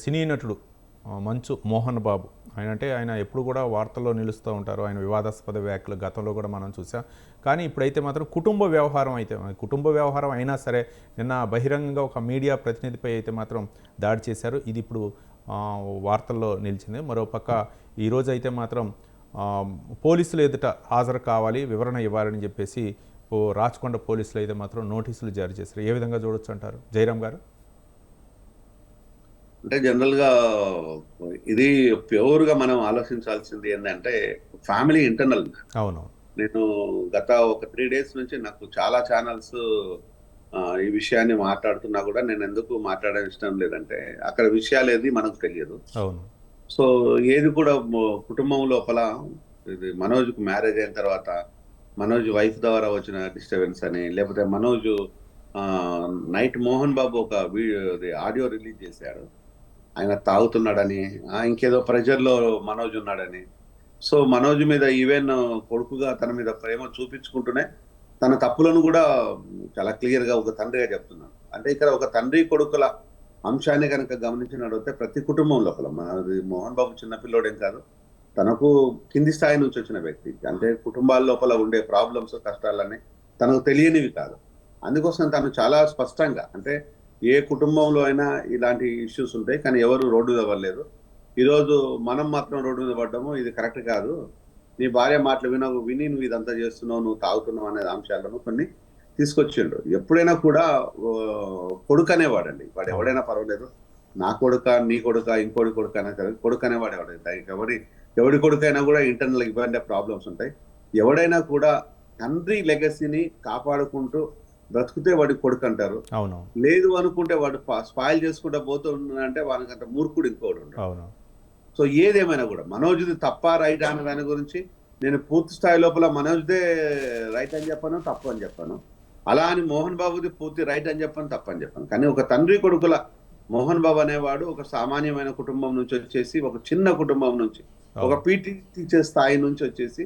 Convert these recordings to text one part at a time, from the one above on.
సినీ నటుడు మంచు మోహన్ బాబు. ఆయన అంటే ఆయన ఎప్పుడు కూడా వార్తల్లో నిలుస్తూ ఉంటారు. ఆయన వివాదాస్పద వ్యాఖ్యలు గతంలో కూడా మనం చూసాం. కానీ ఇప్పుడైతే మాత్రం కుటుంబ వ్యవహారం అయితే కుటుంబ వ్యవహారం అయినా సరే నిన్న బహిరంగంగా ఒక మీడియా ప్రతినిధిపై అయితే మాత్రం దాడి చేశారు. ఇది ఇప్పుడు వార్తల్లో నిలిచింది. మరోపక్క ఈరోజు అయితే మాత్రం పోలీసులు ఎదుట హాజరు కావాలి వివరణ ఇవ్వాలని చెప్పేసి ఓ రాచకొండ పోలీసులు అయితే మాత్రం నోటీసులు జారీ చేశారు. ఏ విధంగా చూడొచ్చు అంటారు? జయరామ్ గారు? అంటే జనరల్గా ఇది ప్యూర్గా మనం ఆలోచించాల్సింది ఏంటంటే ఫ్యామిలీ ఇంటర్నల్. అవును నేను గత ఒక త్రీ డేస్ నుంచి నాకు చాలా ఛానల్స్ ఈ విషయాన్ని మాట్లాడుతున్నా కూడా నేను ఎందుకు మాట్లాడడం ఇష్టం లేదంటే అక్కడ విషయాలు ఏది మనకు తెలియదు. అవును. సో ఏది కూడా కుటుంబం లోపల ఇది మనోజ్కు మ్యారేజ్ అయిన తర్వాత మనోజ్ వైఫ్ ద్వారా వచ్చిన డిస్టర్బెన్స్ అని లేకపోతే మనోజ్ నైట్ మోహన్ బాబు ఒక వీడియో ఆడియో రిలీజ్ చేశాడు. ఆయన తాగుతున్నాడని ఇంకేదో ప్రెజర్లో మనోజ్ ఉన్నాడని. సో మనోజ్ మీద ఈవెన్ కొడుకుగా తన మీద ప్రేమ చూపించుకుంటూనే తన తప్పులను కూడా చాలా క్లియర్గా ఒక తండ్రిగా చెప్తున్నాడు. అంటే ఇక్కడ ఒక తండ్రి కొడుకుల అంశాన్ని కనుక గమనించినట్లయితే ప్రతి కుటుంబం లోపల మనది మోహన్ బాబు చిన్న పిల్లోడేం కాదు తనకు కింది స్థాయి నుంచి వచ్చిన వ్యక్తి. అంటే కుటుంబాల లోపల ఉండే ప్రాబ్లమ్స్ కష్టాలన్నీ తనకు తెలియనివి కాదు. అందుకోసం తను చాలా స్పష్టంగా అంటే ఏ కుటుంబంలో అయినా ఇలాంటి ఇష్యూస్ ఉంటాయి కానీ ఎవరు రోడ్డు మీద పడలేదు. ఈరోజు మనం మాత్రం రోడ్డు మీద పడ్డము ఇది కరెక్ట్ కాదు. నీ భార్య మాటలు వినవు విని నువ్వు ఇదంతా చేస్తున్నావు నువ్వు తాగుతున్నావు అనే అంశాలను కొన్ని తీసుకొచ్చిండు ఎప్పుడైనా కూడా కొడుకు అనేవాడండి వాడు ఎవడైనా పర్వాలేదు. నా కొడుక నీ కొడుక ఇంకోటి కొడుకు అనే కాదు కొడుకు అనేవాడు ఎవడు దానికి ఎవడి ఎవడి కొడుకైనా కూడా ఇంటర్నల్ ఇబ్బంది ప్రాబ్లమ్స్ ఉంటాయి. ఎవడైనా కూడా తండ్రి లెగసీని కాపాడుకుంటూ బ్రతుకుతే వాడి కొడుకు అంటారు. అవును. లేదు అనుకుంటే వాడు స్పాయిల్ చేసుకుంటా పోతూ ఉన్నాడంటే వానికి అంత మూర్ఖుడు ఇంకోడు సో ఏదేమైనా కూడా మనోజ్ది తప్ప రైట్ అనే దాని గురించి నేను పూర్తి స్థాయి లోపల మనోజ్దే రైట్ అని చెప్పాను తప్పు అని చెప్పాను. అలా అని మోహన్ బాబుది పూర్తి రైట్ అని చెప్పాను తప్పు అని చెప్పాను. కానీ ఒక తండ్రి కొడుకుల మోహన్ బాబు అనేవాడు ఒక సామాన్యమైన కుటుంబం నుంచి వచ్చేసి ఒక చిన్న కుటుంబం నుంచి ఒక పీటీ టీచర్ స్థాయి నుంచి వచ్చేసి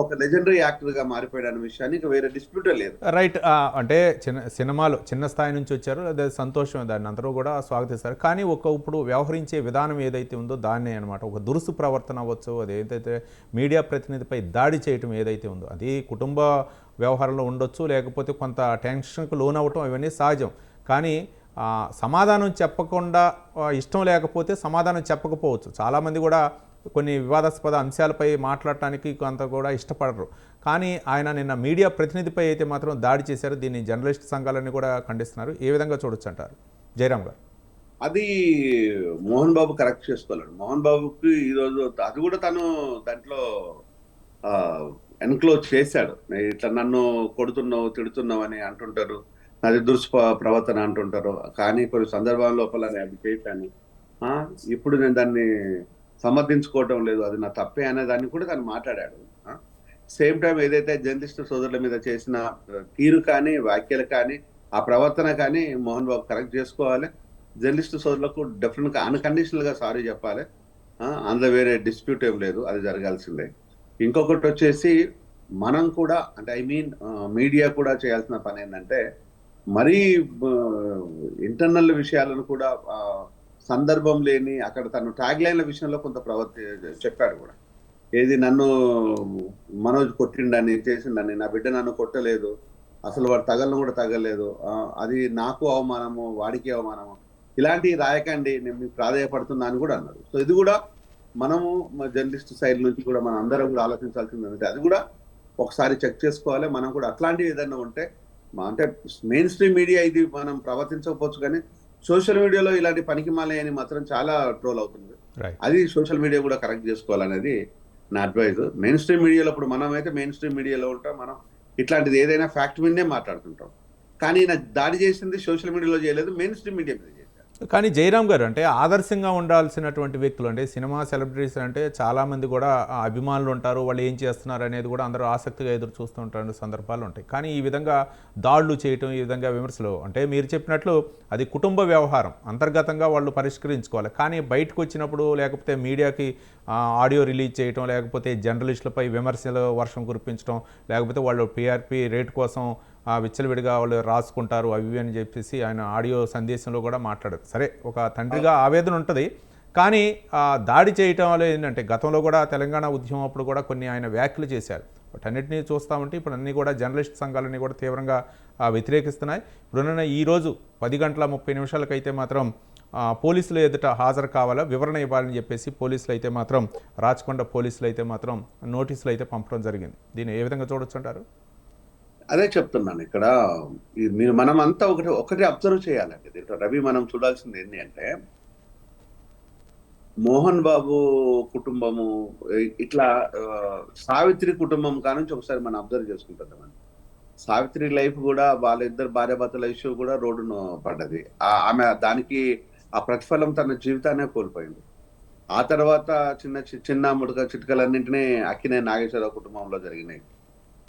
ఒక లెజెండరీ యాక్టర్గా మారిపోయాడు అనే విషయాన్ని ఇంకా వేరే డిస్ప్యూటే లేదు. రైట్ అంటే చిన్న సినిమాలు చిన్న స్థాయి నుంచి వచ్చారు అదే సంతోషం దాన్ని అందరూ కూడా స్వాగతిస్తారు. కానీ ఒక ఇప్పుడు వ్యవహరించే విధానం ఏదైతే ఉందో దాన్నే అనమాట ఒక దురుసు ప్రవర్తన అవ్వచ్చు అది ఏదైతే మీడియా ప్రతినిధిపై దాడి చేయటం ఏదైతే ఉందో అది కుటుంబ వ్యవహారంలో ఉండొచ్చు లేకపోతే కొంత టెన్షన్కు లోనవ్వటం ఇవన్నీ సహజం. కానీ సమాధానం చెప్పకుండా ఇష్టం లేకపోతే సమాధానం చెప్పకపోవచ్చు. చాలామంది కూడా కొన్ని వివాదాస్పద అంశాలపై మాట్లాడటానికి కొంత కూడా ఇష్టపడరు. కానీ ఆయన నిన్న మీడియా ప్రతినిధిపై అయితే మాత్రం దాడి చేశారు. దీన్ని జర్నలిస్ట్ సంఘాలన్నీ కూడా ఖండిస్తున్నారు. ఏ విధంగా చూడొచ్చు అంటారు? జయరామ్ గారు. అది మోహన్ బాబు కరెక్ట్ చేసుకోలేడు. మోహన్ బాబుకి ఈరోజు అది కూడా తను దాంట్లో ఎన్క్లోజ్ చేశాడు. ఇట్లా నన్ను కొడుతున్నావు తిడుతున్నావు అని అంటుంటారు. నాది దుష్ప ప్రవర్తన అంటుంటారు. కానీ కొన్ని సందర్భాల లోపల అది చేశాను. ఇప్పుడు నేను దాన్ని సమర్థించుకోవటం లేదు. అది నా తప్పే అనే దాన్ని కూడా తను మాట్లాడాడు. సేమ్ టైం ఏదైతే జర్నలిస్ట్ సోదరుల మీద చేసిన తీరు కానీ వ్యాఖ్యలు కానీ ఆ ప్రవర్తన కానీ మోహన్ బాబు కరెక్ట్ చేసుకోవాలి. జర్నలిస్ట్ సోదరులకు డెఫినెట్గా అన్కండిషనల్గా సారీ చెప్పాలి. ఆ, అందులో వేరే డిస్ప్యూట్ ఏం లేదు. అది జరగాల్సిందే. ఇంకొకటి వచ్చేసి మనం కూడా అంటే ఐ మీన్ మీడియా కూడా చేయాల్సిన పని ఏంటంటే మరీ ఇంటర్నల్ విషయాలను కూడా సందర్భం లేని అక్కడ తను ట్యాగ్ లైన్ల విషయంలో కొంత ప్రవర్తి చెప్పాడు కూడా. ఏది నన్ను మనోజ్ కొట్టిండని చేసిండని నా బిడ్డ నన్ను కొట్టలేదు అసలు వాడు తగలను కూడా తగలేదు అది నాకు అవమానము వాడికి అవమానము ఇలాంటివి రాయకండి నేను మీకు ప్రాధాయపడుతున్నా అని కూడా అన్నారు సో ఇది కూడా మనము జర్నలిస్ట్ సైడ్ నుంచి కూడా మనం అందరం కూడా ఆలోచించాల్సింది ఏంటంటే అది కూడా ఒకసారి చెక్ చేసుకోవాలి. మనం కూడా అట్లాంటివి ఏదైనా ఉంటే మా- అంటే మెయిన్ స్ట్రీమ్ మీడియా ఇది మనం ప్రవర్తించకపోవచ్చు కానీ సోషల్ మీడియాలో ఇలాంటి పనికి అని మాత్రం చాలా ట్రోల్ అవుతుంది. అది సోషల్ మీడియా కూడా కరెక్ట్ చేసుకోవాలనేది నా అడ్వైజ్. మెయిన్ స్ట్రీమ్ మీడియాలో ఇప్పుడు మనం అయితే మెయిన్ స్ట్రీమ్ మీడియాలో ఉంటాం మనం ఇట్లాంటిది ఏదైనా ఫ్యాక్ట్ మీదే మాట్లాడుతుంటాం. కానీ నా దాడి చేసింది సోషల్ మీడియాలో చేయలేదు మెయిన్ స్ట్రీమ్ మీడియా మీద కానీ జయరామ్ గారు అంటే ఆదర్శంగా ఉండాల్సినటువంటి వ్యక్తులు అంటే సినిమా సెలబ్రిటీస్ అంటే చాలామంది కూడా అభిమానులు ఉంటారు వాళ్ళు ఏం చేస్తున్నారు అనేది కూడా అందరూ ఆసక్తిగా ఎదురు చూస్తూ ఉంటారు సందర్భాలు ఉంటాయి. కానీ ఈ విధంగా దాడులు చేయటం ఈ విధంగా విమర్శలు అంటే మీరు చెప్పినట్లు అది కుటుంబ వ్యవహారం అంతర్గతంగా వాళ్ళు పరిష్కరించుకోవాలి. కానీ బయటకు వచ్చినప్పుడు లేకపోతే మీడియాకి ఆడియో రిలీజ్ చేయటం లేకపోతే జర్నలిస్టులపై విమర్శలు వర్షం కురిపించడం లేకపోతే వాళ్ళు పిఆర్పి రేట్ కోసం విచ్చలవిడిగా వాళ్ళు రాసుకుంటారు అవి అని చెప్పేసి ఆయన ఆడియో సందేశంలో కూడా మాట్లాడారు. సరే ఒక తండ్రిగా ఆవేదన ఉంటుంది. కానీ ఆ దాడి చేయటం వల్ల ఏంటంటే గతంలో కూడా తెలంగాణ ఉద్యమం అప్పుడు కూడా కొన్ని ఆయన వ్యాఖ్యలు చేశారు. వాటన్నిటిని చూస్తామంటే ఇప్పుడు అన్నీ కూడా జర్నలిస్ట్ సంఘాలన్నీ కూడా తీవ్రంగా వ్యతిరేకిస్తున్నాయి. ఇప్పుడున్న ఈ రోజు పది గంటల ముప్పై నిమిషాలకైతే మాత్రం పోలీసులు ఎదుట హాజరు కావాలా వివరణ ఇవ్వాలని చెప్పేసి పోలీసులు అయితే మాత్రం రాచకొండ పోలీసులు అయితే మాత్రం నోటీసులు అయితే పంపడం జరిగింది. దీన్ని ఏ విధంగా చూడొచ్చు అంటారు? అదే చెప్తున్నాను. ఇక్కడ మీరు మనం అంతా ఒకటి ఒకటి అబ్జర్వ్ చేయాలండి. దీంట్లో రవి మనం చూడాల్సింది ఏంటి అంటే మోహన్ బాబు కుటుంబము ఇట్లా సావిత్రి కుటుంబం కానుంచి ఒకసారి మనం అబ్జర్వ్ చేసుకుంటున్నాం సావిత్రి లైఫ్ కూడా వాళ్ళిద్దరు భార్యాభర్తల ఇష్యూ కూడా రోడ్డును పడ్డది. ఆ- ఆమె దానికి ఆ ప్రతిఫలం తన జీవితాన్నే కోల్పోయింది. ఆ తర్వాత చిన్న చిన్న ముడక చిట్కలన్నింటినీ అక్కినే నాగేశ్వరరావు కుటుంబంలో జరిగినాయి.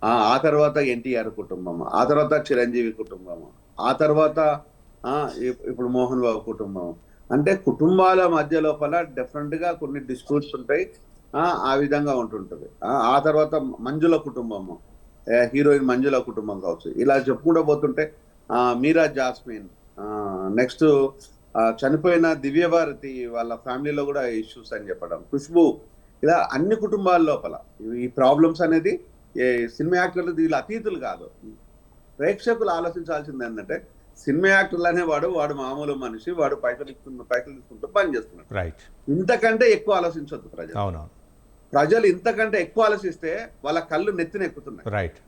ఆ ఆ తర్వాత ఎన్టీఆర్ కుటుంబం ఆ తర్వాత చిరంజీవి కుటుంబం ఆ తర్వాత ఇప్పుడు మోహన్ బాబు కుటుంబం అంటే కుటుంబాల మధ్య లోపల డెఫినెట్గా కొన్ని డిస్ప్యూట్స్ ఉంటాయి ఆ విధంగా ఉంటుంటుంది. ఆ ఆ తర్వాత మంజుల కుటుంబము హీరోయిన్ మంజుల కుటుంబం కావచ్చు. ఇలా చెప్పుకుంటూ పోతుంటే మీరా జాస్మిన్ నెక్స్ట్ చనిపోయిన దివ్యభారతి వాళ్ళ ఫ్యామిలీలో కూడా ఇష్యూస్ అని చెప్పడం. ఖుష్బు ఇలా అన్ని కుటుంబాల లోపల ఈ ప్రాబ్లమ్స్ అనేది సినిమా యాక్టర్లు వీళ్ళు అతీతులు కాదు. ప్రేక్షకులు ఆలోచించాల్సింది ఏంటంటే సినిమా యాక్టర్లు అనేవాడు వాడు మామూలు మనిషి వాడు పైసలు ఇస్తున్న పైసలు తీసుకుంటూ పని చేస్తున్నాడు. రైట్ ఇంతకంటే ఎక్కువ ఆలోచించొద్దు ప్రజలు. అవునవును. ప్రజలు ఇంతకంటే ఎక్కువ ఆలోచిస్తే వాళ్ళ కళ్ళు నెత్తిన ఎక్కుతున్నాయి. రైట్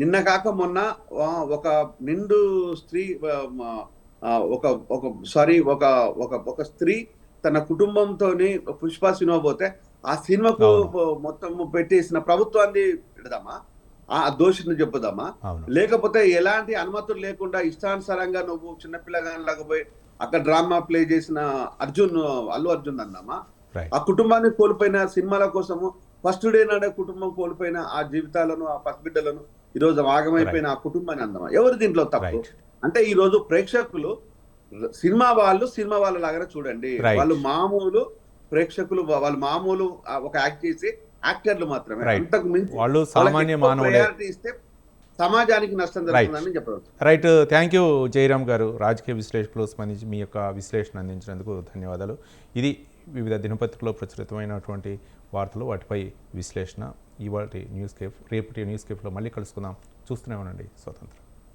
నిన్న కాక మొన్న ఒక నిండు స్త్రీ ఒక ఒక సారీ ఒక ఒక ఒక స్త్రీ తన కుటుంబంతోని పుష్ప సినిమా పోతే ఆ సినిమాకు. మొత్తం పెట్టేసిన ప్రభుత్వాన్ని పెడదామా? ఆ దోషిని చెప్పుదామా లేకపోతే ఎలాంటి అనుమతులు లేకుండా ఇష్టానుసారంగా నువ్వు చిన్నపిల్లగానిలాగా పోయి అక్కడ డ్రామా ప్లే చేసిన అర్జున్ అల్లు అర్జున్ అన్నామా? ఆ కుటుంబాన్ని కోల్పోయిన సినిమాల కోసము ఫస్ట్ డే నాడే కుటుంబం కోల్పోయిన ఆ జీవితాలను ఆ పసిబిడ్డలను ఈ రోజు ఆగమైపోయిన ఆ కుటుంబాన్ని అందమా ఎవరు దీంట్లో తప్పు? అంటే ఈ రోజు ప్రేక్షకులు సినిమా వాళ్ళు సినిమా వాళ్ళ లాగానే చూడండి. వాళ్ళు మామూలు ప్రేక్షకులు వాళ్ళు మామూలు ఒక యాక్ట్ చేసి యాక్టర్లు మాత్రమే. అంతకు మించి వాళ్ళు సామాన్య మానవులే. ఇస్తే సమాజానికి నష్టం జరుగుతుందని చెప్పవచ్చు. రైట్ థ్యాంక్ యూ జయరామ్ గారు. రాజకీయ విశ్లేషకులు స్పందించి మీ యొక్క విశ్లేషణ అందించినందుకు ధన్యవాదాలు. ఇది వివిధ దినపత్రికలో ప్రచురితమైనటువంటి వార్తలు వాటిపై విశ్లేషణ. ఇవాటి న్యూస్ కేఫ్ రేపటి న్యూస్ కేఫ్లో మళ్ళీ కలుసుకుందాం. చూస్తూనే ఉండండి. స్వతంత్రం.